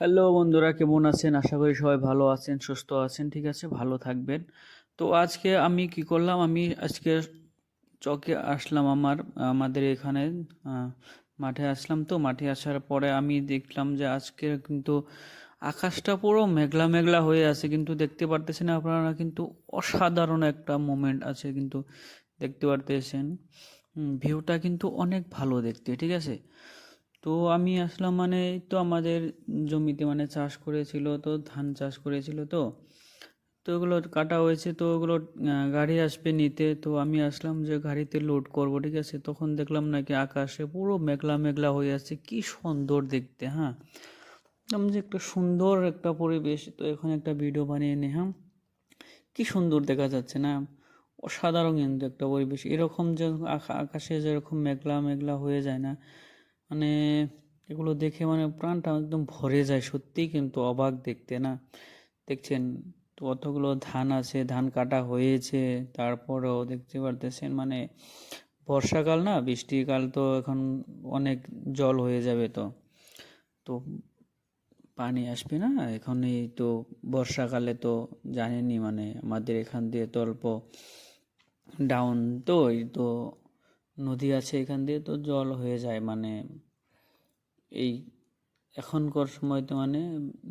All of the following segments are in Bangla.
হ্যালো বন্ধুরা, কেমন আছেন? আশা করি সবাই ভালো আছেন, সুস্থ আছেন, ঠিক আছে? ভালো থাকবেন। তো আজকে আমি কি করলাম? আমি আজকে চকে আসলাম আমার, আমাদের এখানে মাঠে আসলাম তো। মাঠে আসার পরে আমি দেখলাম যে আজকে কিন্তু আকাশটা পুরো মেঘলা মেঘলা হয়ে আছে, কিন্তু দেখতে পারতেছেন আপনারা কিন্তু অসাধারণ একটা মোমেন্ট আছে কিন্তু দেখতে পারতেছেন। ভিউটা কিন্তু অনেক ভালো দেখতে, ঠিক আছে? তো আমি আসলাম মানে তো আমাদের জমিতে মানে চাষ করেছিল, তো ধান চাষ করেছিল তো। তো ওগুলো কাটা হয়েছে, তো ওগুলো গাড়ি আসবে নিতে। তো আমি আসলাম যে গাড়িতে লোড করব, ঠিক আছে? তখন দেখলাম নাকি আকাশে পুরো মেঘলা মেঘলা হয়ে আছে। কি সুন্দর দেখতে হ্যাঁ? একদম যে একটা সুন্দর একটা পরিবেশ। তো এখন একটা ভিডিও বানিয়ে নে হ্যাঁ কি সুন্দর দেখা যাচ্ছে, না? অসাধারণ কিন্তু একটা পরিবেশ। এরকম যে আকা- আকাশে যেরকম মেঘলা মেঘলা হয়ে যায়, না? মানে এগুলো দেখে মানে প্রাণটা একদম ভরে যায়, সত্যিই কিন্তু অবাক দেখতে, না? দেখছেন তো কতগুলো ধান আছে, ধান কাটা হয়েছে, তারপরেও দেখতে পারতেছেন মানে বর্ষাকাল, না? বৃষ্টিকাল তো এখন অনেক জল হয়ে যাবে তো। তো পানি আসবে না? এখন এই তো বর্ষাকালে তো জানেনই মানে আমাদের এখান দিয়ে তো অল্প ডাউন তো, এই তো নদী আছে এখান দিয়ে, তো জল হয়ে যায়। মানে এই এখনকার সময় তো মানে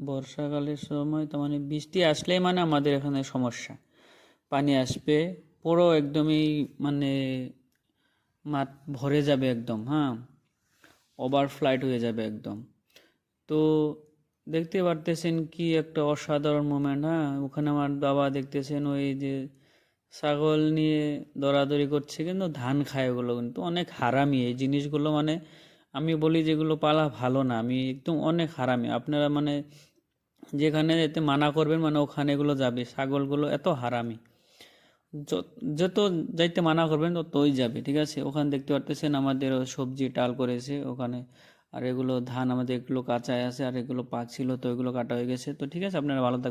বর্ষাকালের সময় তো মানে বৃষ্টি আসলেই মানে আমাদের এখানে সমস্যা। পানি আসবে, পুরো একদমই মানে মাঠ ভরে যাবে একদম হ্যাঁ? ওভার ফ্লাইট হয়ে যাবে একদম। তো দেখতে পারতেছেন কি একটা অসাধারণ মোমেন্ট হ্যাঁ? ওখানে আমার বাবা দেখতেছেন ওই যে ছাগল নিয়ে দৌড়াদৌড়ি করছে, কিন্তু ধান খায় ওগুলো কিন্তু অনেক হারামি। এই জিনিসগুলো মানে আমি বলি যেগুলো পালা ভালো না, আমি একদম অনেক হারামি। আপনারা মানে যেখানে যেতে মানা করবেন মানে ওখানে এগুলো যাবে, ছাগলগুলো এত হারামি। যত যাইতে মানা করবেন, ততই যাবে, ঠিক আছে? ওখানে দেখতে পারতেছেন আমাদের সবজি টাল করেছে ওখানে, আর এগুলো ধান আমাদের এগুলো কাঁচায় আছে, আর এগুলো পাকছিল তো এগুলো কাটা হয়ে গেছে, তো ঠিক আছে, আপনারা ভালো থাকবেন